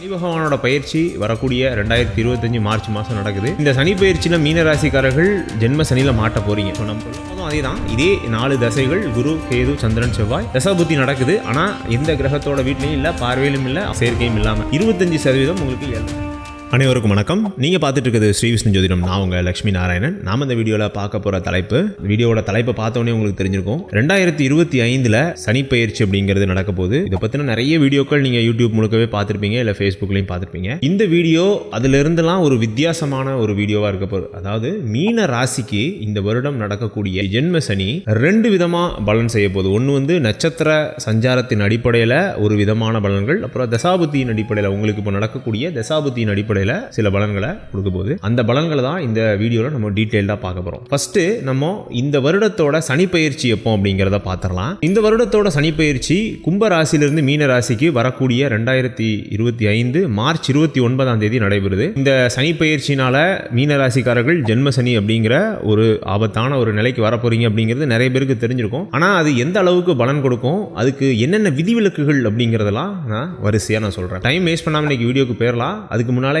சனி பகவானோட பயிற்சி வரக்கூடிய ரெண்டாயிரத்தி இருபத்தஞ்சு மார்ச் மாதம் நடக்குது. இந்த சனி பயிற்சியில் மீன ராசிக்காரர்கள் ஜென்ம சனியில் மாட்ட போறீங்க. இப்போ நம்ம சொல்லும் அதே தான் இதே நாலு தசைகள் குரு கேது சந்திரன் செவ்வாய் தசாபுத்தி நடக்குது. ஆனால் எந்த கிரகத்தோட வீட்லையும் இல்லை பார்வையிலும் இல்லை சேர்க்கையும் இல்லாமல் இருபத்தஞ்சு சதவீதம் உங்களுக்கு ஏழு அனைவருக்கும் வணக்கம். நீங்கள் பார்த்துட்டு இருக்கிறது ஸ்ரீ விஷ்ணு ஜோதிடம். நான் உங்கள் லட்சுமி நாராயணன். நாம் இந்த வீடியோவில் பார்க்க போகிற தலைப்பு வீடியோட தலைப்பை பார்த்தோன்னே உங்களுக்கு தெரிஞ்சிருக்கும். ரெண்டாயிரத்தி இருபத்தி ஐந்தில் சனிப்பயிற்சி அப்படிங்கிறது நடக்க போகுது. இதை பற்றின நிறைய வீடியோக்கள் நீங்கள் யூடியூப் முழுக்கவே பார்த்துருப்பீங்க இல்லை ஃபேஸ்புக்லேயும் பார்த்துருப்பீங்க. இந்த வீடியோ அதிலிருந்துலாம் ஒரு வித்தியாசமான ஒரு வீடியோவாக இருக்க போகுது. அதாவது மீன ராசிக்கு இந்த வருடம் நடக்கக்கூடிய ஜென்ம சனி ரெண்டு விதமாக பலன் செய்ய போகுது. ஒன்று வந்து நட்சத்திர சஞ்சாரத்தின் அடிப்படையில் ஒரு விதமான பலன்கள் அப்புறம் தசாபுத்தியின் அடிப்படையில் உங்களுக்கு இப்போ நடக்கக்கூடிய தசாபுத்தியின் அடிப்படையில் சில பலன்களை கொடுக்க போகுது. அந்த பலன்களை தான் இந்த வீடியோவில் நம்ம டீட்டெயில்டாக பார்க்க போகிறோம் ஃபஸ்ட்டு நம்ம இந்த வருடத்தோட சனி பயிற்சி எப்போ அப்படிங்கிறத பார்த்துடலாம். இந்த வருடத்தோட சனி பயிற்சி கும்ப ராசியிலிருந்து மீன ராசிக்கு வரக்கூடிய ரெண்டாயிரத்தி இருபத்தி ஐந்து மார்ச் இருபத்தி ஒன்பதாம் தேதி நடைபெறுது. இந்த சனி பயிற்சினால மீன ராசிக்காரர்கள் ஜென்ம சனி அப்படிங்கிற ஒரு ஆபத்தான ஒரு நிலைக்கு வரப்போறீங்க அப்படிங்கிறது நிறைய பேருக்கு தெரிஞ்சிருக்கும். ஆனால் அது எந்த அளவுக்கு பலன் கொடுக்கும் அதுக்கு என்னென்ன விதிவிலக்குகள் அப்படிங்கிறதெல்லாம் நான் வரிசையாக நான் சொல்கிறேன் டைம் வேஸ்ட் பண்ணாமல் இன்னைக்கு வீடியோக்கு போயிடலாம் அதுக்கு முன்னால்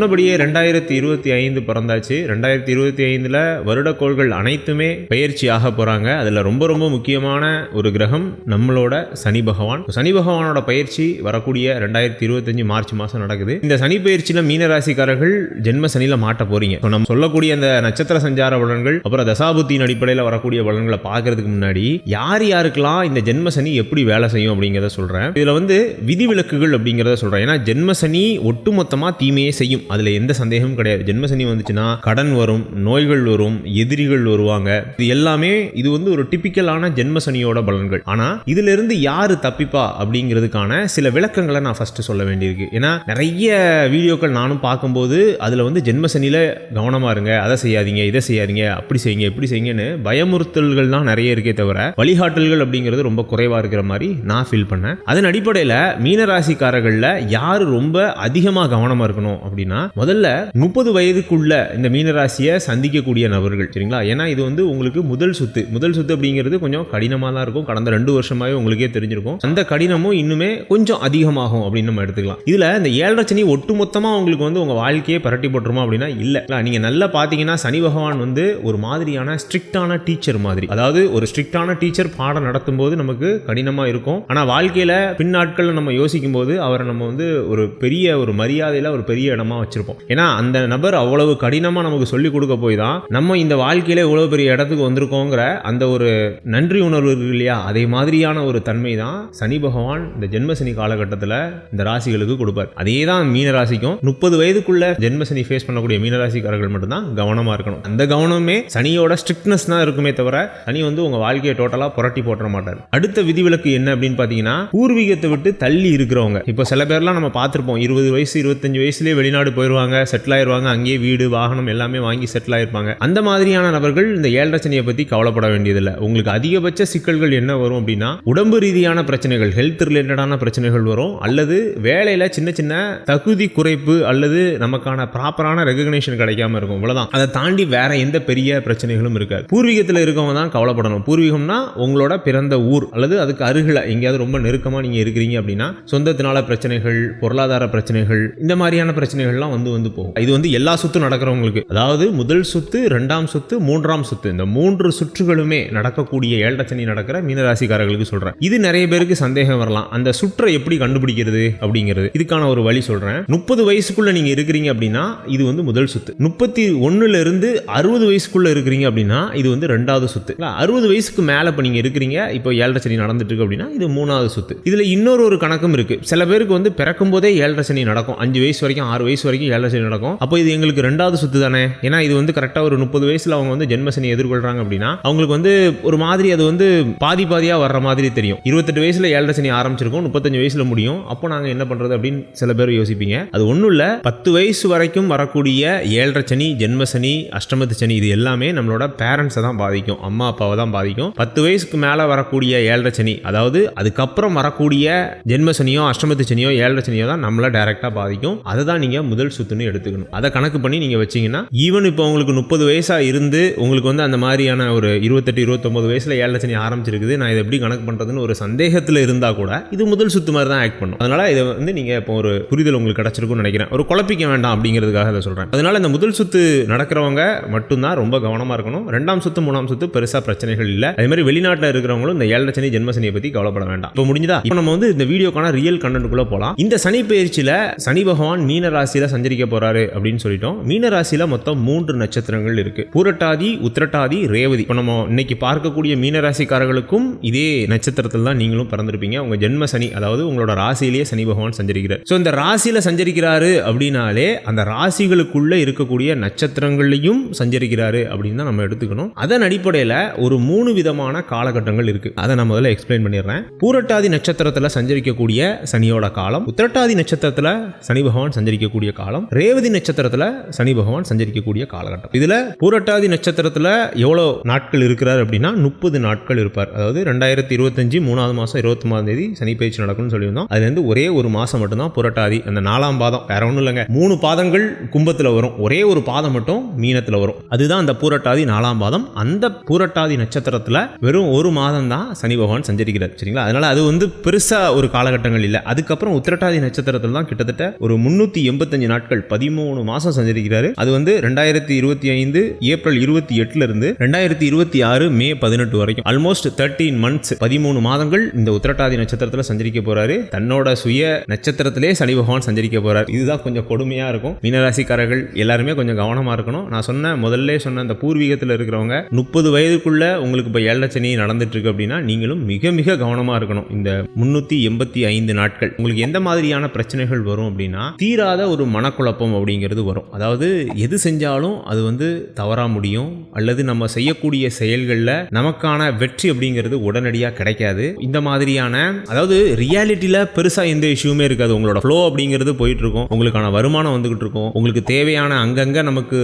சொன்னபடியே ரெண்டாயிரத்தி இருபத்தி ஐந்து பிறந்தாச்சு. ரெண்டாயிரத்தி இருபத்தி ஐந்தில் வருடக்கோள்கள் அனைத்துமே பயிற்சி ஆக போகிறாங்க அதில் ரொம்ப ரொம்ப முக்கியமான ஒரு கிரகம் நம்மளோட சனி பகவான். சனி பகவானோட பயிற்சி வரக்கூடிய ரெண்டாயிரத்தி இருபத்தஞ்சு மார்ச் மாதம் நடக்குது. இந்த சனி பயிற்சியில் மீனராசிக்காரர்கள் ஜென்ம சனியில் மாட்ட போகிறீங்க நம்ம சொல்லக்கூடிய அந்த நட்சத்திர சஞ்சார பலன்கள் அப்புறம் தசாபுத்தியின் அடிப்படையில் வரக்கூடிய பலன்களை பார்க்கறதுக்கு முன்னாடி யார் யாருக்கெல்லாம் இந்த ஜென்ம சனி எப்படி வேலை செய்யும் அப்படிங்கிறத சொல்கிறேன் இதில் வந்து விதிவிலக்குகள் அப்படிங்கிறத சொல்கிறேன் ஏன்னா ஜென்ம சனி ஒட்டுமொத்தமாக தீமையே செய்யும். அதில் எந்த சந்தேகமும் கிடையாது. ஜென்ம சனி வந்துச்சுன்னா கடன் வரும் நோய்கள் வரும் எதிரிகள் வருவாங்க. இது எல்லாமே இது வந்து ஒரு டிபிக்கலான ஜென்மசனியோட பலன்கள். ஆனால் இதிலிருந்து யார் தப்பிப்பா அப்படிங்கிறதுக்கான சில விளக்கங்களை நான் ஃபஸ்ட்டு சொல்ல வேண்டியிருக்கு. ஏன்னா நிறைய வீடியோக்கள் நானும் பார்க்கும்போது அதில் வந்து ஜென்ம சனியில் கவனமாக இருங்க அதை செய்யாதீங்க இதை செய்யாதீங்க அப்படி செய்யுங்க இப்படி செய்யுங்கன்னு பயமுறுத்தல்கள் தான் நிறைய இருக்கே தவிர வழிகாட்டல்கள் அப்படிங்கிறது ரொம்ப குறைவாக இருக்கிற மாதிரி நான் ஃபீல் பண்ணேன். அதன் அடிப்படையில் மீனராசிக்காரர்களில் யார் ரொம்ப அதிகமாக கவனமாக இருக்கணும் அப்படின்னா முதல்ல முப்பது வயதுக்குள்ள இந்த மீனராசியை சந்திக்கக்கூடிய நபர்கள் சரிங்களா? ஏன்னா இது வந்து உங்களுக்கு முதல் சுத்து. முதல் சுத்து அப்படிங்கிறது கொஞ்சம் கடினமாக தான் இருக்கும். கடந்த ரெண்டு வருஷமாவே உங்களுக்கே தெரிஞ்சிருக்கும். அந்த கடினமும் இன்னுமே கொஞ்சம் அதிகமாகும் அப்படின்னு நம்ம எடுத்துக்கலாம். இதில் இந்த ஏழரை சனி ஒட்டுமொத்தமாக உங்களுக்கு வந்து உங்கள் வாழ்க்கையை பரட்டி போட்டுருமா அப்படின்னா இல்லை. நீங்கள் நல்லா பார்த்தீங்கன்னா சனி பகவான் வந்து ஒரு மாதிரியான ஸ்ட்ரிக்டான டீச்சர் மாதிரி. அதாவது ஒரு ஸ்ட்ரிக்டான டீச்சர் பாடம் நடத்தும் போது நமக்கு கடினமாக இருக்கும். ஆனால் வாழ்க்கையில் பின் நம்ம யோசிக்கும் போது அவரை நம்ம வந்து ஒரு பெரிய ஒரு மரியாதையில் ஒரு பெரிய இடமா வச்சிருப்போம். ஏன்னா அந்த நபர் அவ்வளவு கடினமாக நமக்கு சொல்லிக் கொடுக்க போய் தான் நம்ம இந்த வாழ்க்கையில இவ்வளவு பெரிய இடத்துக்கு வந்திருக்கோங்கிற அந்த ஒரு நன்றி உணர்வு இருக்கு இல்லையா? அதே மாதிரியான ஒரு தன்மை தான் சனி பகவான் இந்த ஜென்மசனி காலகட்டத்தில் இந்த ராசிகளுக்கு கொடுப்பார். அதே தான் மீன ராசிக்கும் முப்பது வயதுக்குள்ள ஜென்மசனி ஃபேஸ் பண்ணக்கூடிய மீனராசிக்காரர்கள் மட்டும்தான் கவனமா இருக்கணும். அந்த கவனமே சனியோட ஸ்ட்ரிக்ட்னஸ் தான் இருக்குமே தவிர சனி வந்து உங்க வாழ்க்கையை டோட்டலா புரட்டி போட்டுற மாட்டார். அடுத்த விதிவிலக்கு என்ன அப்படின்னு பாத்தீங்கன்னா பூர்வீகத்தை விட்டு தள்ளி இருக்கிறவங்க. இப்போ சில பேர்லாம் நம்ம பார்த்துருப்போம். இருபது வயசு இருபத்தஞ்சு வயசுலேயே வெளிநாடு போயிடுவாங்க செட்டில் ஆயிடுவாங்க அங்கேயே வீடு வாகனம் எல்லாமே வாங்கி செட்டில் ஆயிருப்பாங்க. அந்த மாதிரியான நபர்கள் இந்த ஏழரை சனியை பற்றி கவலைப்பட வேண்டியதில்லை. உங்களுக்கு அதிகபட்ச சிக்கல்கள் என்ன வரும் அப்படின்னா உடம்பு ரீதியான பிரச்சனைகள் ஹெல்த் ரிலேட்டடான பிரச்சனைகள் வரும் அல்லது வேலையில் சின்ன சின்ன தகுதி குறைப்பு அல்லது நமக்கான ப்ராப்பரான ரெகக்னேஷன் கிடைக்காம இருக்கும். இவ்வளோதான் அதை தாண்டி வேற எந்த பெரிய பிரச்சனைகளும் இருக்காது. பூர்வீகத்தில் இருக்கவங்க தான் கவலைப்படணும். பூர்வீகம்னா உங்களோட பிறந்த ஊர் அல்லது அதுக்கு அருகில் எங்கேயாவது ரொம்ப நெருக்கமாக நீங்கள் இருக்கிறீங்க அப்படின்னா சொந்தத்தினால பிரச்சனைகள் பொருளாதார பிரச்சனைகள் இந்த மாதிரியான பிரச்சனைகள்லாம் வந்து வந்து போகும். இது வந்து எல்லா சுத்தும் நடக்கிறவங்களுக்கு. அதாவது முதல் சுத்து ரெண்டாம் சுத்து மூன்றாம் சுத்து. இந்த மூன்று சுற்றுகளுமே நடக்கக்கூடிய ஏழரை நடக்கிற மீனராசிக்காரர்களுக்கு சொல்றேன். இது நிறைய பேருக்கு சந்தேகம் வரலாம். அந்த சுற்றை எப்படி கண்டுபிடிக்கிறது அப்படிங்கிறது. இதுக்கான ஒரு வழி சொல்றேன். முப்பது வயசுக்குள்ள நீங்க இருக்கிறீங்க அப்படின்னா இது வந்து முதல் சுத்து. முப்பத்தி ஒண்ணுல இருந்து அறுபது வயசுக்குள்ள இருக்கிறீங்க அப்படின்னா இது வந்து ரெண்டாவது சுத்து. அறுபது வயசுக்கு மேல இப்ப நீங்க இருக்கிறீங்க இப்போ ஏழரை சனி நடந்துட்டு இருக்கு அப்படின்னா இது மூணாவது சுத்து. இதுல இன்னொரு ஒரு கணக்கும் இருக்கு. சில பேருக்கு வந்து பிறக்கும் போதே ஏழரை சனி நடக்கும். அஞ்சு வயசு வரைக்கும் ஆறு வயசு வரைக்கும் ஏழரை சனி நடக்கும். அப்போ இது எங்களுக்கு ரெண்டாவது சுத்து தானே? ஏன்னா இது வந்து கரெக்டாக ஒரு முப்பது வயசுல அவங்க வந்து ஜென்மசனி எதிர்கொள்றாங்க அப்படின்னா அவங்களுக்கு வந்து ஒரு மாதிரி அது வந்து பாதி பாதியாக வர்ற மாதிரி தெரியும். இருபத்தெட்டு வயசில் ஏழரை சனி ஆரம்பிச்சிருக்கும் முப்பத்தஞ்சு வயசுல முடியும். அப்போ நாங்கள் என்ன பண்றது அப்படின்னு சில பேர் யோசிப்பீங்க. அது ஒன்றும் இல்லை பத்து வயசு வரைக்கும் வரக்கூடிய ஏழரை சனி ஜென்மசனி அஷ்டமத்து சனி இது எல்லாமே நம்மளோட பேரண்ட்ஸை தான் பாதிக்கும். அம்மா அப்பாவை தான் பாதிக்கும். பத்து வயசுக்கு மேலே வரக்கூடிய ஏழரை சனி அதாவது அதுக்கப்புறம் வரக்கூடிய ஜென்மசனியோ அஷ்டமத்து சனியோ ஏழரை சனியோ தான் நம்மளை டைரெக்டாக பாதிக்கும். அதை தான் நீங்கள் முதல் சுத்துன்னு எடுத்துக்கணும். அதை கணக்கு பண்ணி நீங்கள் வச்சீங்கன்னா ஈவன் இப்போ உங்களுக்கு முப்பது வயசாக இருந்து உங்களுக்கு வந்து அந்த மாதிரியான ஒரு இருபத்தெட்டு இருபத்தொம்பது வயசில் ஏழரை ஆரம்பிச்சிருக்குது. நான் இதை எப்படி கணக்கு பண்ணுறதுன்னு ஒரு சந்தேகத்தில் இருந்தால் கூட இது முதல் சுத்து மாதிரி தான் ஆக்ட் பண்ணும். அதனால் இதை வந்து நீங்கள் இப்போ ஒரு புரிதல் உங்களுக்கு கிடச்சிருக்கும்னு நினைக்கிறேன். ஒரு குழப்பிக்க வேண்டாம் அப்படிங்கிறதுக்காக இதை சொல்கிறேன் அதனால் இந்த முதல் சுத்து நடக்கிறவங்க மட்டும்தான் ரொம்ப கவனமாக இருக்கணும். ரெண்டாம் சுத்து மூணாம் சுத்து பெருசாக பிரச்சனைகள் இல்லை. அதே மாதிரி வெளிநாட்டில் இருக்கிறவங்களும் இந்த ஏழரை சனி ஜென்மசனியை பற்றி கவலைப்பட வேண்டாம். இப்போ முடிஞ்சதா? இப்போ நம்ம வந்து இந்த வீடியோக்கான ரியல் கண்டென்ட்டுக்குள்ளே போகலாம் இந்த சனி பயிற்சியில் சனி பகவான் மீன ராசியில் சஞ்சரிக்க போறாரு அப்படின்னு சொல்லிட்டோம். மீன ராசியில மொத்தம் மூன்று நட்சத்திரங்கள் இருக்கு. பூரட்டாதி உத்திரட்டாதி ரேவதி. இப்போ நம்ம இன்னைக்கு பார்க்கக்கூடிய மீன ராசிக்காரர்களுக்கும் இதே நட்சத்திரத்தில் தான் நீங்களும் பிறந்திருப்பீங்க. உங்க ஜென்ம சனி அதாவது உங்களோட ராசியிலேயே சனி பகவான் சஞ்சரிக்கிறார். ஸோ இந்த ராசியில சஞ்சரிக்கிறாரு அப்படின்னாலே அந்த ராசிகளுக்குள்ள இருக்கக்கூடிய நட்சத்திரங்களையும் சஞ்சரிக்கிறாரு அப்படின்னு தான் நம்ம எடுத்துக்கணும். அதன் அடிப்படையில் ஒரு மூணு விதமான காலகட்டங்கள் இருக்கு. அதை நான் முதல்ல எக்ஸ்பிளைன் பண்ணிடுறேன். பூரட்டாதி நட்சத்திரத்தில் சஞ்சரிக்கக்கூடிய சனியோட காலம் உத்திரட்டாதி நட்சத்திரத்தில் சனி பகவான் சஞ்சரிக்கக்கூடிய காலம். ரேவதி நட்சத்திரத்தில் சனி பகவான் சஞ்சரிக்கக்கூடிய காலகட்டம். இதுல பூரட்டாதி நட்சத்திரத்தில் எவ்வளோ நாட்கள் இருக்கிறார் அப்படின்னா முப்பது நாட்கள் இருப்பார். அதாவது ரெண்டாயிரத்தி இருபத்தஞ்சு மூணாவது மாதம் இருபத்தி தேதி சனி பயிற்சி நடக்கும்னு சொல்லியிருந்தோம். அதுல இருந்து ஒரே ஒரு மாதம் மட்டும்தான் புரட்டாதி அந்த நாலாம் பாதம். வேற ஒன்றும் இல்லைங்க. மூணு பாதங்கள் கும்பத்தில் வரும். ஒரே ஒரு பாதம் மட்டும் மீனத்தில் வரும். அதுதான் அந்த பூரட்டாதி நாலாம் பாதம். அந்த பூரட்டாதி நட்சத்திரத்தில் வெறும் ஒரு மாதம் தான் சனி பகவான் சஞ்சரிக்கிறார். சரிங்களா? அதனால அது வந்து பெருசா ஒரு காலகட்டங்கள் இல்லை. அதுக்கப்புறம் உத்திரட்டாதி நட்சத்திரத்தில் தான் கிட்டத்தட்ட ஒரு முன்னூத்தி எண்பத்தஞ்சு நாட்கள் பதிமூணு மாசம் சஞ்சரிக்கிறாரு. அது வந்து ரெண்டாயிரத்தி இருபத்தி ஐந்து ஏப்ரல் இருபத்தி எட்டுல இருந்து ரெண்டாயிரத்தி இருபத்தி ஆறு மே பதினெட்டு வரைக்கும். ஆல்மோஸ்ட் தேர்ட்டீன் மந்த்ஸ் பதிமூணு மாதங்கள் இந்த உத்திரட்டாதி நட்சத்திரத்தில் சஞ்சரிக்க போறாரு. தன்னோட சுய நட்சத்திரத்திலே சனி பகவான் சஞ்சரிக்க போறாரு. இதுதான் கொஞ்சம் கொடுமையா இருக்கும். மீனராசிக்காரர்கள் எல்லாருமே கொஞ்சம் கவனமா இருக்கணும். நான் சொன்ன முதல்ல சொன்ன அந்த பூர்வீகத்தில் இருக்கிறவங்க முப்பது வயதுக்குள்ள உங்களுக்கு இப்போ ஏழச்சனி நடந்துட்டு இருக்கு அப்படின்னா நீங்களும் மிக மிக கவனமா இருக்கணும். இந்த முன்னூத்தி எண்பத்தி ஐந்து நாட்கள். உங்களுக்கு எந்த மாதிரியான பிரச்சனைகள் வரும் அப்படின்னா தீராத ஒரு மனக்குழப்பம் அப்படிங்கிறது வரும். அதாவது எது செஞ்சாலும் அது வந்து தவறா முடியும். அல்லது நம்ம செய்யக்கூடிய செயல்களில் நமக்கான வெற்றி அப்படிங்கிறது உடனடியாக கிடைக்காது. இந்த மாதிரியான அதாவது ரியாலிட்டியில் பெருசாக எந்த இஷ்யூமே இருக்காது. உங்களோட ஃப்ளோ அப்படிங்கிறது போயிட்டு இருக்கும் உங்களுக்கான வருமானம் வந்துகிட்டு இருக்கும் உங்களுக்கு தேவையான அங்கங்கே நமக்கு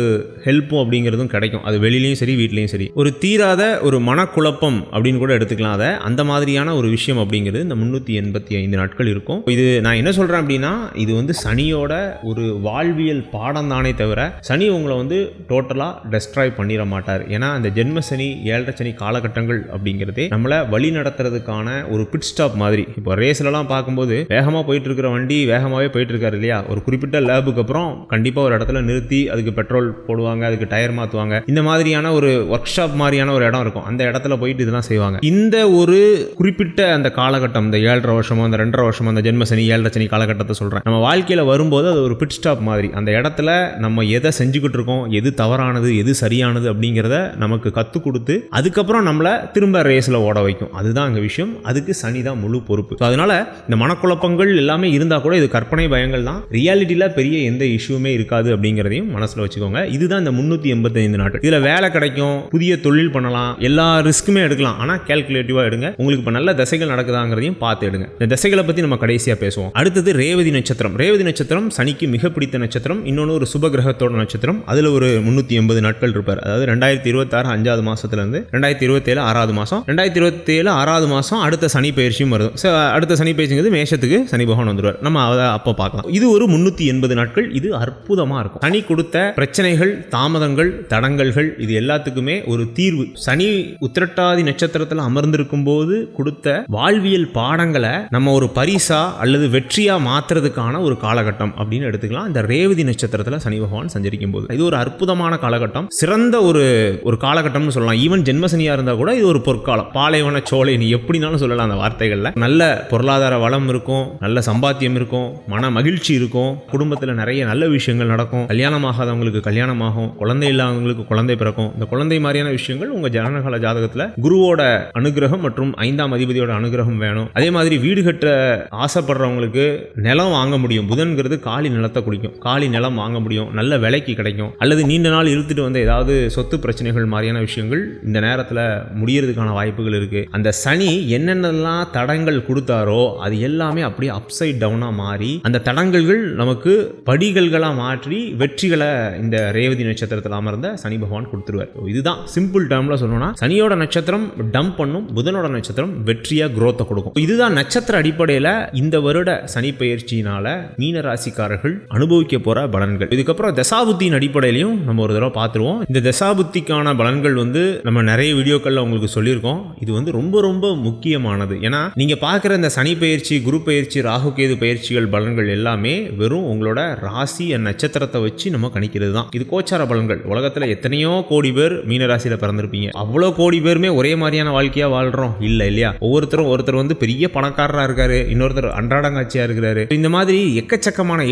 ஹெல்ப்பும் அப்படிங்கிறதும் கிடைக்கும். அது வெளியிலையும் சரி வீட்லேயும் சரி. ஒரு தீராத ஒரு மனக்குழப்பம் அப்படின்னு கூட எடுத்துக்கலாம். அதை அந்த மாதிரியான ஒரு விஷயம் அப்படிங்கிறது இந்த முந்நூற்றி எண்பத்தி ஐந்து நாட்கள் இருக்கும். இது நான் என்ன சொல்கிறேன் அப்படின்னா இது வந்து சனியோட ஒரு வாழ்வியல் பாடம் தானே தவிர சனி உங்களை வந்து டோட்டலாக டெஸ்ட்ராய் பண்ணிட மாட்டார். ஏன்னா அந்த ஜென்ம சனி ஏழரை சனி காலகட்டங்கள் அப்படிங்கிறதே நம்மளை வழி நடத்துறதுக்கான ஒரு பிட் ஸ்டாப் மாதிரி. இப்போ ரேஸ்லலாம் பார்க்கும்போது வேகமாக போயிட்டு இருக்கிற வண்டி வேகமாகவே போயிட்டு இருக்காரு இல்லையா? ஒரு குறிப்பிட்ட லேபுக்கு அப்புறம் கண்டிப்பாக ஒரு இடத்துல நிறுத்தி அதுக்கு பெட்ரோல் போடுவாங்க அதுக்கு டயர் மாற்றுவாங்க இந்த மாதிரியான ஒரு ஒர்க் ஷாப் மாதிரியான ஒரு இடம் இருக்கும். அந்த இடத்துல போயிட்டு இதெல்லாம் செய்வாங்க. இந்த ஒரு குறிப்பிட்ட அந்த காலகட்டம் இந்த ஏழரை வருஷமோ அந்த ரெண்டரை வருஷமோ அந்த ஜென்ம சனி ஏழரை சனி காலகட்டத்தை சொல்கிறேன் நம்ம வாழ்க்கையில் வரும்போது அது ஒரு பிட் ஸ்டாப் மாதிரி. அந்த இடத்துல நம்ம எதை செஞ்சுக்கிட்டு இருக்கோம் எது தவறானது எது சரியானது அப்படிங்கிறத நமக்கு கற்றுக் கொடுத்து அதுக்கப்புறம் நம்மளை திரும்ப ரேஸில் ஓட வைக்கும். அதுதான் அங்கே விஷயம். அதுக்கு சனி தான் முழு பொறுப்பு. ஸோ அதனால் இந்த மனக்குழப்பங்கள் எல்லாமே இருந்தால் கூட இது கற்பனை பயங்கள் தான். ரியாலிட்டியில் பெரிய எந்த இஷ்யூமே இருக்காது அப்படிங்கிறதையும் மனசில் வச்சுக்கோங்க. இதுதான் இந்த முந்நூற்றி எண்பத்தைந்து நாட்கள். இதில் வேலை கிடைக்கும் புதிய தொழில் பண்ணலாம் எல்லா ரிஸ்க்குமே எடுக்கலாம். ஆனால் கேல்குலேட்டிவாக எடுங்க. உங்களுக்கு இப்போ நல்ல தசைகள் நடக்குதாங்கிறதையும் பார்த்து எடுங்க. இந்த தசைகளை பற்றி நம்ம கடைசியாக பேசுவோம். அடுத்தது ரேவதி நட்சத்திரம். ரேவதி நட்சத்திரம் சனிக்கு மிக பிடித்த நட்சத்திரம் இன்னொன்று ஒரு சுப கிரகத்தோட நட்சத்திரம். அதில் ஒரு முந்நூற்றி எண்பது நாட்கள் இருப்பார். அதாவது ரெண்டாயிரத்தி இருபத்தாறு அஞ்சாவது மாதத்துலேருந்து ரெண்டாயிரத்தி இருபத்தேழு ஆறாவது மாதம் ரெண்டாயிரத்தி இருபத்தேழு ஆறாவது மாதம் அடுத்த சனி பயிற்சியும் வரும் ஸோ அடுத்த சனி பயிற்சிங்கிறது மேஷத்துக்கு சனி பகவான் வந்துடுவார் நம்ம அதை அப்போ பார்க்கலாம். இது ஒரு முந்நூற்றி எண்பது நாட்கள். இது அற்புதமாக இருக்கும். சனி கொடுத்த பிரச்சனைகள் தாமதங்கள் தடங்கல்கள் இது எல்லாத்துக்குமே ஒரு தீர்வு. சனி உத்திரட்டாதி நட்சத்திரத்தில் அமர்ந்திருக்கும் போது கொடுத்த வாழ்வியல் பாடங்களை நம்ம ஒரு பரிசா அல்லது வெற்றியா மாற்றுறதுக்கான ஒரு காலகட்டம் அப்படின்னு எடுத்துக்கலாம். இந்த ரேவதி நட்சத்திரத்தில் சனி பகவான் சஞ்சரிக்கும் போது இது ஒரு அற்புதமான காலகட்டம். சிறந்த ஒரு ஒரு காலகட்டம்னு சொல்லலாம். ஈவன் ஜென்மசனியாக இருந்தால் கூட இது ஒரு பொற்காலம். பாலைவன சோலை நீ எப்படினாலும் சொல்லலாம் அந்த வார்த்தைகளில். நல்ல பொருளாதார வளம் இருக்கும் நல்ல சம்பாத்தியம் இருக்கும் மன மகிழ்ச்சி இருக்கும் குடும்பத்தில் நிறைய நல்ல விஷயங்கள் நடக்கும். கல்யாணம் ஆகாதவங்களுக்கு கல்யாணம் ஆகும் குழந்தை இல்லாதவங்களுக்கு குழந்தை பிறக்கும். இந்த குழந்தை மாதிரியான விஷயங்கள் உங்கள் ஜனனகால ஜாதகத்தில் குருவோட அனுகிரகம் மற்றும் ஐந்தாம் அதிபதியோட அனுகிரகம் வேணும். அதே மாதிரி வீடு கட்ட ஆசைப்படுறவங்களுக்கு நிலம் வாங்க முடியும். புதன்கிறது காலி நிலத்தை பிடிக்கும். காலி நிலம் வாங்க முடியும். நல்ல விலைக்கு கிடைக்கும். அல்லது நீண்ட நாள் இழுத்துட்டு வந்த ஏதாவது சொத்து பிரச்சனைகள் மாதிரியான விஷயங்கள் இந்த நேரத்தில் முடியறதுக்கான வாய்ப்புகள் இருக்கு. அந்த சனி என்னென்னலாம் தடங்கள் கொடுத்தாரோ அது எல்லாமே அப்படியே அப்சைட் டவுனாக மாறி அந்த தடங்கல்கள் நமக்கு படிகள்களாக மாற்றி வெற்றிகளை இந்த ரேவதி நட்சத்திரத்தில் அமர்ந்த சனி பகவான் கொடுத்துருவார். இதுதான் சிம்பிள் டேர்மில் சொல்லணும்னா சனியோட நட்சத்திரம் டம்ப் பண்ணும் புதனோட நட்சத்திரம் வெற்றியாக குரோத்தை கொடுக்கும். இதுதான் நட்சத்திர அடிப்படையில் இந்த வருட சனி பயிற்சியினால மீன ராசிக்காரர்கள் அனுபவிக்க போற பலன்கள். இதுக்கப்புறம் தசாபுத்தியின் அடிப்படையிலையும் நம்ம ஒரு தடவை பார்த்துருவோம். இந்த தசாபுத்திக்கான பலன்கள் வந்து நம்ம நிறைய வீடியோக்களில் உங்களுக்கு சொல்லியிருக்கோம். இது வந்து ரொம்ப ரொம்ப முக்கியமானது. ஏன்னா நீங்க பார்க்குற இந்த சனி பயிற்சி குரு பயிற்சி ராகு கேது பயிற்சிகள் பலன்கள் எல்லாமே வெறும் உங்களோட ராசி நட்சத்திரத்தை வச்சு நம்ம கணிக்கிறது தான். இது கோச்சார பலன்கள். உலகத்தில் எத்தனையோ கோடி பேர் மீன ராசியில பிறந்திருப்பீங்க. அவ்வளோ கோடி பேருமே ஒரே மாதிரியான வாழ்க்கையா வாழ்றோம். இல்ல இல்லையா? ஒவ்வொருத்தரும் ஒருத்தர் வந்து பெரிய பணக்காரரா இருக்காரு. இன்னொருத்தர் அன்றாடங்காட்சியா இருக்கிறாரு. இந்த மாதிரி எக்கச்சக்கமான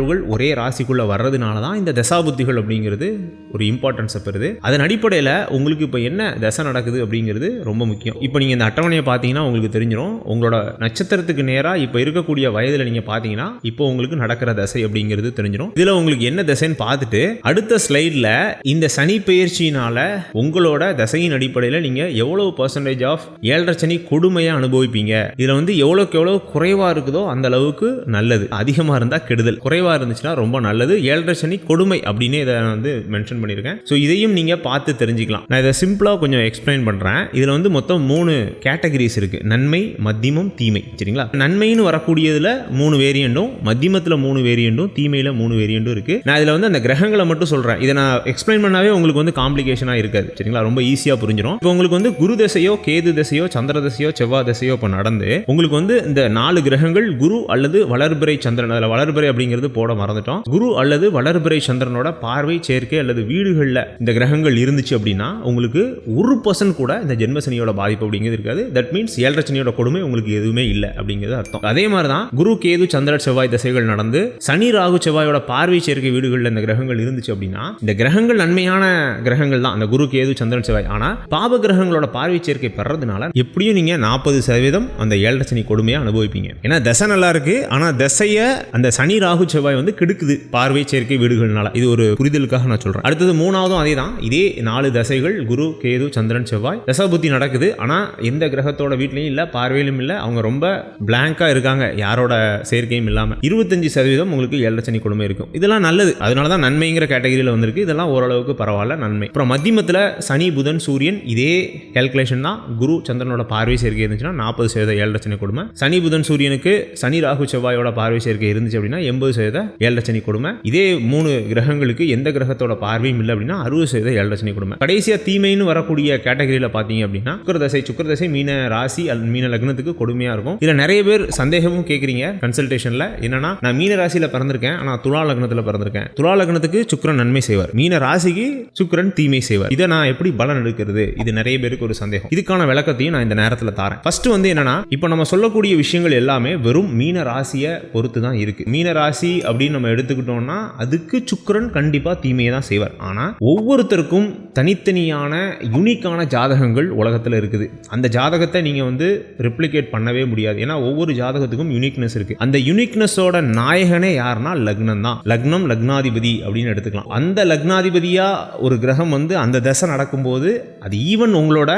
நிகழ்வுகள் ஒரே ராசிக்குள்ள வர்றதுனால தான் இந்த தசாபுத்திகள் அப்படிங்கிறது ஒரு இம்பார்ட்டன்ஸை பெறுது. அதன் அடிப்படையில் உங்களுக்கு இப்போ என்ன தசை நடக்குது அப்படிங்கிறது ரொம்ப முக்கியம். இப்போ நீங்கள் இந்த அட்டவணையை பார்த்தீங்கன்னா உங்களுக்கு தெரிஞ்சிடும் உங்களோட நட்சத்திரத்துக்கு நேராக இப்போ இருக்கக்கூடிய வயதில் நீங்கள் பார்த்தீங்கன்னா இப்போ உங்களுக்கு நடக்கிற தசை அப்படிங்கிறது தெரிஞ்சிடும் இதில் உங்களுக்கு என்ன தசைன்னு பார்த்துட்டு அடுத்த ஸ்லைடில் இந்த சனி பயிற்சியினால உங்களோட தசையின் அடிப்படையில் நீங்கள் எவ்வளவு பர்சன்டேஜ் ஆஃப் ஏழரை சனி கொடுமையாக அனுபவிப்பீங்க? இதில் வந்து எவ்வளோக்கு எவ்வளோ குறைவாக இருக்குதோ அந்த அளவுக்கு நல்லது. அதிகமாக இருந்தால் கெடுதல். குறைவாக இருந்துச்சுன்னா ரொம்ப நல்லது. ஏழரை சனி கொடுமை அப்படின்னு இதை நான் வந்து மென்ஷன் பண்ணியிருக்கேன். ஸோ இதையும் நீங்கள் பார்த்து தெரிஞ்சுக்கலாம். நான் இதை சிம்பிளாக கொஞ்சம் எக்ஸ்பிளைன் பண்ணுறேன் இதில் வந்து மொத்தம் மூணு கேட்டகரிஸ் இருக்குது நன்மை மத்தியமம் தீமை. சரிங்களா? நன்மைன்னு வரக்கூடியதில் மூணு வேரியண்ட்டும் மத்தியமத்தில் மூணு வேரியண்ட்டும் தீமையில் மூணு வேரியண்ட்டும் இருக்குது நான் இதில் வந்து அந்த கிரகங்களை மட்டும் சொல்கிறேன் இதை நான் எக்ஸ்பிளைன் பண்ணாவே உங்களுக்கு வந்து காம்ப்ளிகேஷனாக இருக்காது. சரிங்களா? ரொம்ப ஈஸியாக புரிஞ்சிடும் இப்போ உங்களுக்கு வந்து குரு தசையோ கேது தசையோ சந்திர தசையோ செவ்வாய் தசையோ இப்போ நடந்து உங்களுக்கு வந்து இந்த நாலு கிரகங்கள் குரு அல்லது வளர்பிறை சந்திரன். அதில் வளர்பிறை அப்படிங்கிறது போட மறந்துட்டோம். குரு அல்லது வளர்பிறை சந்திரனோட பார்வை சேர்க்கை அல்லது வீடுகளில் இந்த கிரகங்கள் இருந்துச்சு அப்படின்னா உங்களுக்கு ஒரு பர்சன்ட் கூட இந்த ஜென்மசனியோட பாதிப்பு அப்படிங்கிறது இருக்காது. தட் மீன்ஸ் ஏழரை சனியோட கொடுமை உங்களுக்கு எதுவுமே இல்லை அப்படிங்கிறது அர்த்தம். அதே மாதிரி தான் குரு கேது சந்திர செவ்வாய் திசைகள் நடந்து சனி ராகு செவ்வாயோட பார்வை சேர்க்கை வீடுகளில் இந்த கிரகங்கள் இருந்துச்சு அப்படின்னா இந்த கிரகங்கள் நன்மையான கிரகங்கள் தான். அந்த குரு கேது சந்திரன் செவ்வாய். ஆனால் பாப கிரகங்களோட பார்வை சேர்க்கை பெறதுனால எப்படியும் நீங்க நாற்பது சதவீதம் அந்த ஏழரை சனி கொடுமையை அனுபவிப்பீங்க. ஏன்னா தசை நல்லா இருக்கு. ஆனால் தசையை அந்த சனி ராகு செவ்வாய் வந்து கெடுக்குது பார்வை சேர்க்கை வீடுகள்னால. இது ஒரு புரிதலுக்காக நான் சொல்றேன். அடுத்தது மூணாவதும் அதே தான் இதே நாலு தசைகள் குரு கேது சந்திரன் செவ்வாய். தசாபுத்தி நடக்குது. ஆனால் எந்த கிரகத்தோட வீட்லையும் இல்லை பார்வையிலும் இல்லை அவங்க ரொம்ப பிளாங்கா இருக்காங்க. யாரோட சேர்க்கையும் இல்லாமல் இருபத்தஞ்சு சதவீதம் உங்களுக்கு ஏழரை சனி கொடுமை இருக்கும். இதெல்லாம் நல்லது. அதனால தான் நன்மைங்கிற கேட்டகரியில் வந்திருக்கு. இதெல்லாம் ஓரளவுக்கு பரவாயில்ல நன்மை. அப்புறம் மத்தியமத்தில் சனி புதன் சூரியன் இதே கேல்குலேஷன் தான் குரு சந்திரனோட பார்வை சேர்க்கை இருந்துச்சுன்னா நாற்பது சதவீத ஏழரை கொடுமை சனி புதன் சூரியனுக்கு சனி ராகு செவ்வாயோட பார்வை சேர்க்கை இருந்துச்சு அப்படின்னா எண்பது சதவீத ஏழரை சனி கொடுமை. இதே மூணு கிரகங்களுக்கு எந்த கிரகத்தோட பார்வையும் இல்லை அப்படின்னா அறுபது சதவீத ஏழரை சனி கொடுமை. கடைசியாக தீமைன்னு வரக்கூடிய கேட்டகரியில் பார்த்தீங்க அப்படின்னா சுக்கரதசை சுக்கரதசை மீன ராசி அல்லது மீன லக்னத்துக்கு கொடுமையாக இருக்கும். இதில் நிறைய பேர் சந்தேகமும் கேட்குறீங்க கன்சல்டேஷனில் என்னன்னா நான் மீன ராசியில் பிறந்திருக்கேன் ஆனால் துலா லக்னத்தில் பிறந்திருக்கேன். துலா லக்னத்துக்கு சுக்கிரன் நன்மை செய்வார். மீன ராசிக்கு சுக்கிரன் தீமை செய்வார். இதை நான் எப்படி பலன் எடுக்கிறது? இது நிறைய பேருக்கு ஒரு சந்தேகம். இதுக்கான விளக்கத்தையும் நான் இந்த நேரத்தில் தாரேன். ஃபர்ஸ்ட் வந்து என்னன்னா இப்போ நம்ம சொல்லக்கூடிய விஷயங்கள் எல்லாமே வெறும் மீன ராசியை பொறுத்து தான் இருக்கு. மீன ராசி அப்படின்னு நம்ம எடுத்துக்கிட்டோம்னா அதுக்கு சுக்கரன் கண்டிப்பாக தீமையை தான் செய்வார். ஆனால் ஒவ்வொருத்தருக்கும் தனித்தனியான யூனிக்கான ஜாதகங்கள் உலகத்தில் இருக்குது. அந்த ஜாதகத்தை நீங்கள் வந்து ரிப்ளிகேட் பண்ணவே முடியாது. ஏன்னா ஒவ்வொரு ஜாதகத்துக்கும் யூனிக்னஸ் இருக்குது அந்த யூனிக்னஸோட நாயகனே யாருன்னா லக்னம் தான். லக்னம் லக்னாதிபதி அப்படின்னு எடுத்துக்கலாம். அந்த லக்னாதிபதியாக ஒரு கிரகம் வந்து அந்த தசை நடக்கும்போது அது ஈவன் உங்களோட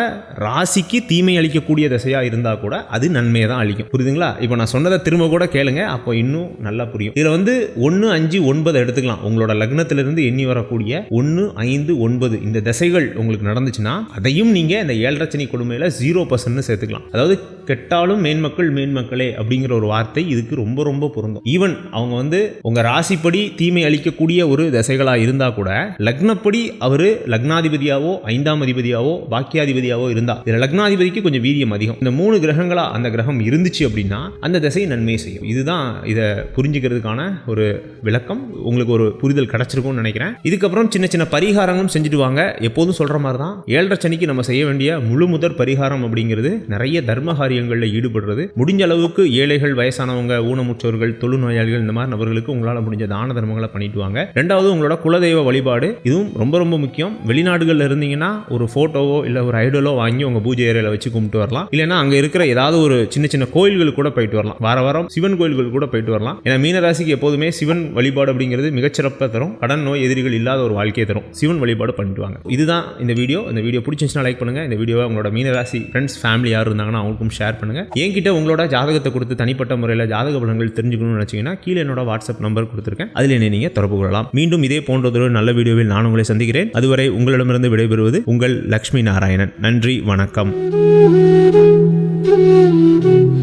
ராசிக்கு தீமை அளிக்கக்கூடிய திசையாக இருந்தால் கூட அது நன்மையை தான் அளிக்கும். புரியுதுங்களா? இப்போ நான் சொன்னதை திரும்ப கூட கேளுங்க. அப்போ இன்னும் நல்லா புரியும். இதில் வந்து ஒன்று அஞ்சு ஒன்பது எடுத்துக்கலாம். உங்களோட லக்னத்திலிருந்து எண்ணி வரக்கூடிய ஒன்று ஐந்து ஒன்பது. இந்த திசைகள் உங்களுக்கு நடந்துச்சுன்னா அதையும் நீங்க இந்த ஏழரை சனி கொடுமையில ஜீரோ பர்சன்ட்னு சேர்த்துக்கலாம். அதாவது கெட்டாலும் மேன்மக்கள் மேன்மக்களே அப்படிங்கிற ஒரு வார்த்தை இதுக்கு ரொம்ப ரொம்ப பொருந்தும். ஈவன் அவங்க வந்து உங்க ராசிப்படி தீமை அளிக்கக்கூடிய ஒரு திசைகளாக இருந்தா கூட லக்னப்படி அவரு லக்னாதிபதியாவோ ஐந்தாம் அதிபதியாவோ பாக்கியாதிபதியாவோ இருந்தா இதுல லக்னாதிபதிக்கு கொஞ்சம் வீரியம் அதிகம். இந்த மூணு கிரகங்களா அந்த கிரகம் இருந்துச்சு அப்படின்னா அந்த திசை நன்மை செய்யும். இதுதான் இதை புரிஞ்சுக்கிறதுக்கான ஒரு விளக்கம். உங்களுக்கு ஒரு புரிதல் கிடைச்சிருக்கும்னு நினைக்கிறேன். இதுக்கப்புறம் சின்ன சின்ன பரிகாரங்களும் செஞ்சுட்டு வாங்க. எப்போதும் சொல்கிற மாதிரி தான் ஏழரை சனிக்கு நம்ம செய்ய வேண்டிய முழு முதற் பரிகாரம் அப்படிங்கிறது நிறைய தர்ம காரியங்களில் ஈடுபடுறது. முடிஞ்ச அளவுக்கு ஏழைகள் வயசானவங்க ஊனமுற்றோர்கள் தொழுநோயாளிகள் இந்த மாதிரி நபர்களுக்கு உங்களால் முடிஞ்ச தான தர்மங்களை பண்ணிட்டு வாங்க ரெண்டாவது உங்களோட குலதெய்வ வழிபாடு இதுவும் ரொம்ப ரொம்ப முக்கியம். வெளிநாடுகளில் இருந்தீங்கன்னா ஒரு ஃபோட்டோவோ இல்லை ஒரு ஐடலோ வாங்கி உங்கள் பூஜை ஏரியாவில் வச்சு கும்பிட்டு வரலாம். இல்லைன்னா அங்கே இருக்கிற ஏதாவது ஒரு சின்ன சின்ன கோயில்களுக்கு கூட போயிட்டு வரலாம். வார வாரம் சிவன் கோயில்கள் கூட போயிட்டு வரலாம். ஏன்னா மீனராசிக்கு எப்போதுமே சிவன் வழிபாடு அப்படிங்கிறது மிகச்சிறப்பாக தரும். கடன் நோய் எதிரிகள் இல்லாத ஒரு வாழ்க்கையை தரும். சிவன் வழிபாடு பண்ணிட்டு வாங்க இதுதான் இந்த வீடியோ. இந்த வீடியோ பிடிச்சிருந்துச்சுன்னா லைக் பண்ணுங்க. இந்த வீடியோவை உங்களோட மீனராசி ஃப்ரெண்ட்ஸ் ஃபேமிலி யார் இருந்தாங்கன்னா அவங்களுக்கும் ஷேர் பண்ணுங்க. என்கிட்ட உங்களோட ஜாதகத்தை கொடுத்து தனிப்பட்ட முறையில் ஜாதக பலன்கள் தெரிஞ்சுக்கணும்னு நினச்சிங்கன்னா கீழே என்னோட வாட்ஸ்அப் நம்பர் கொடுத்துருக்கேன். அதில் என்னை நீங்கள் தொடர்பு கொள்ளலாம். மீண்டும் இதே போன்றதொரு நல்ல வீடியோவில் நான் உங்களை சந்திக்கிறேன். அதுவரை உங்களிடமிருந்து விடைபெறுவது உங்கள் லக்ஷ்மி நாராயணன். நன்றி வணக்கம். Thank you.